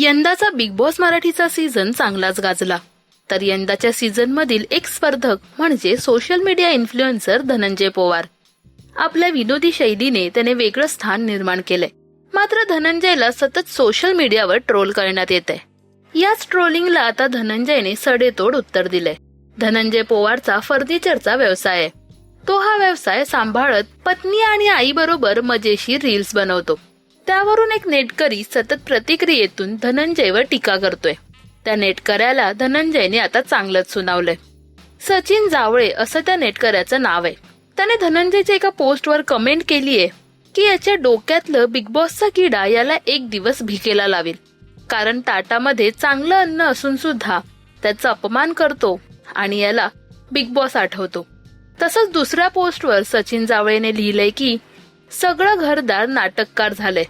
यंदाचा big boss मराठीचा season चांगलाच गाजला. तर यंदाच्या सीझन मधील एक स्पर्धक म्हणजे social media influencer Dhananjay Pawar. आपल्या विनोदी शैलीने त्याने वेगळं स्थान निर्माण केलंय. मात्र धनंजयला सतत सोशल मीडियावर ट्रोल करण्यात येत आहे याच ट्रोलिंगला आता धनंजयने सडेतोड उत्तर दिले धनंजय पवारचा फर्निचरचा व्यवसाय आहे. तो हा व्यवसाय सांभाळत पत्नी आणि आई बरोबर मजेशीर रील्स बनवतो. त्यावरून एक नेटकरी सतत प्रतिक्रियेतून धनंजयवर टीका करतोय. त्या नेटकऱ्याला धनंजयने आता चांगलंच सुनावलंय. सचिन जावळे असं त्या नेटकऱ्याचं नाव आहे. त्याने धनंजयच्या एका पोस्टवर कमेंट केलीये की याच्या डोक्यातलं बिग बॉसचा किडा याला एक दिवस भिकेला लावेल. कारण ताटामध्ये चांगलं अन्न असून सुद्धा त्याचा अपमान करतो आणि याला बिग बॉस आठवतो. तसंच दुसऱ्या पोस्टवर सचिन जावळेने लिहिलंय की सगळं घरदार नाटककार झालंय.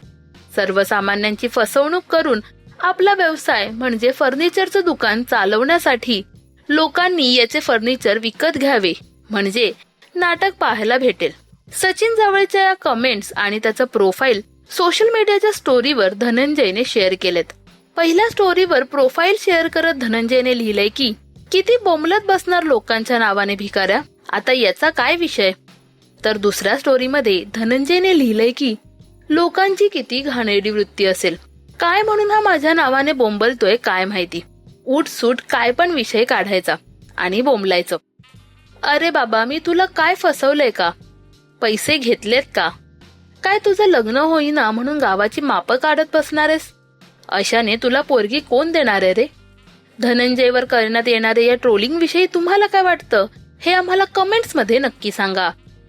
सर्वसामान्यांची फसवणूक करून आपला व्यवसाय म्हणजे फर्निचरचं दुकान चालवण्यासाठी लोकांनी याचे फर्निचर विकत घ्यावे म्हणजे नाटक पाहायला भेटेल. सचिन जावळेच्या या कमेंट्स आणि त्याचं प्रोफाईल सोशल मीडियाच्या स्टोरीवर धनंजयने शेअर केलेत. पहिल्या स्टोरीवर प्रोफाईल शेअर करत धनंजयने लिहिलंय की किती बोंबलत बसणार लोकांच्या नावाने भिकाऱ्या? आता याचा काय विषय? तर दुसऱ्या स्टोरीमध्ये धनंजयने लिहिलंय की लोकांची किती घाणेरडी वृत्ती असेल. काय म्हणून हा माझ्या नावाने बोंबलतोय काय माहिती. उठ सूट काय पण विषय काढायचा आणि बोंबलायचं. अरे बाबा मी तुला काय फसवलंय का? पैसे घेतलेत का? काय तुझं लग्न होईना म्हणून गावाची मापं काढत बसणारेस? अशाने तुला पोरगी कोण देणार आहे रे? धनंजयवर करण्यात येणारे या ट्रोलिंग विषयी तुम्हाला काय वाटतं? हे आम्हाला कमेंट्समध्ये नक्की सांगा.